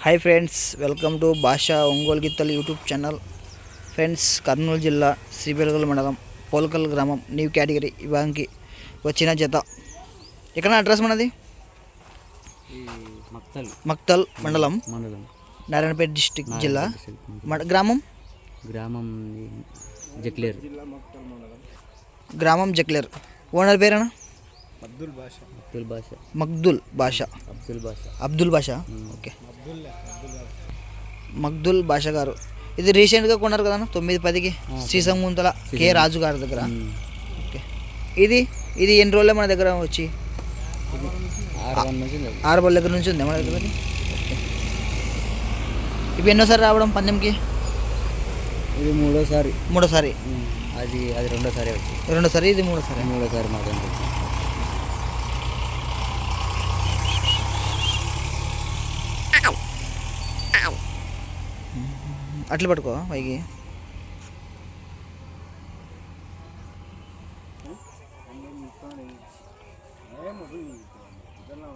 Hi friends welcome to భాషా ఒంగోలు గిత్తలు YouTube channel friends Kurnool జిల్లా శ్రీబెలగల్ మండలం పోల్కల్ గ్రామం న్యూ కేటగిరీ విభాగంకి వచ్చిన జత ఎక్కడ అడ్రస్ మనది మక్తల్ మక్తల్ మండలం మండలం నారాయణపేట డిస్టిక్ జిల్లా గ్రామం గ్రామం జక్లేర్ గ్రామం జక్లేర్ ఓనర్ పేరేనా? అబ్దుల్ బాషా మగ్దుల్ బాషా అబ్దుల్ బాషా అబ్దుల్ బాషా ఓకే. మగ్దుల్ బాషా గారు. ఇది రీసెంట్గా కొన్నారు కదా తొమ్మిది పదికి. శ్రీసంగుంతల కే రాజు గారి దగ్గర. ఓకే. ఇది ఇది ఎన్ని రోజులే మన దగ్గర వచ్చి? ఆరు వన్ నుంచి ఉంది. ఆరు బళ్ళ దగ్గర నుంచి ఉంది మన దగ్గర? ఇవి ఎన్నోసారి రావడం పందెంకి? ఇది మూడోసారి. మూడోసారి. అది అది రెండోసారి వచ్చి రెండోసారి ఇది మూడోసారి. మూడోసారి మాత్రం వచ్చి అట్లా పట్టుకో పైకి.